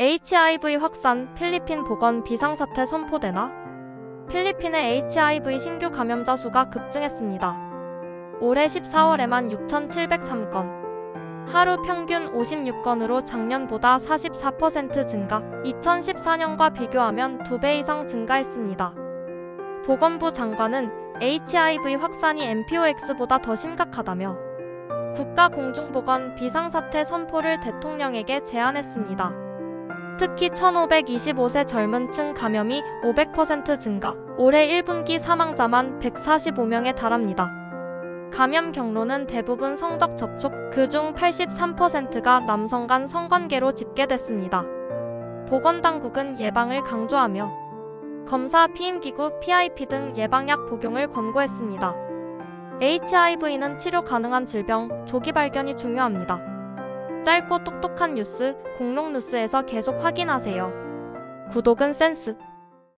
HIV 확산, 필리핀 보건 비상사태 선포되나? 필리핀의 HIV 신규 감염자 수가 급증했습니다. 올해 14월에만 6,703건. 하루 평균 56건으로 작년보다 44% 증가, 2014년과 비교하면 2배 이상 증가했습니다. 보건부 장관은 HIV 확산이 MPOX보다 더 심각하다며 국가공중보건 비상사태 선포를 대통령에게 제안했습니다. 특히 1525세 젊은 층 감염이 500% 증가, 올해 1분기 사망자만 145명에 달합니다. 감염 경로는 대부분 성적 접촉, 그중 83%가 남성 간 성관계로 집계됐습니다. 보건당국은 예방을 강조하며 검사, 피임기구, PIP 등 예방약 복용을 권고했습니다. HIV는 치료 가능한 질병, 조기 발견이 중요합니다. 짧고 똑똑한 뉴스, 공롱뉴스에서 계속 확인하세요. 구독은 센스.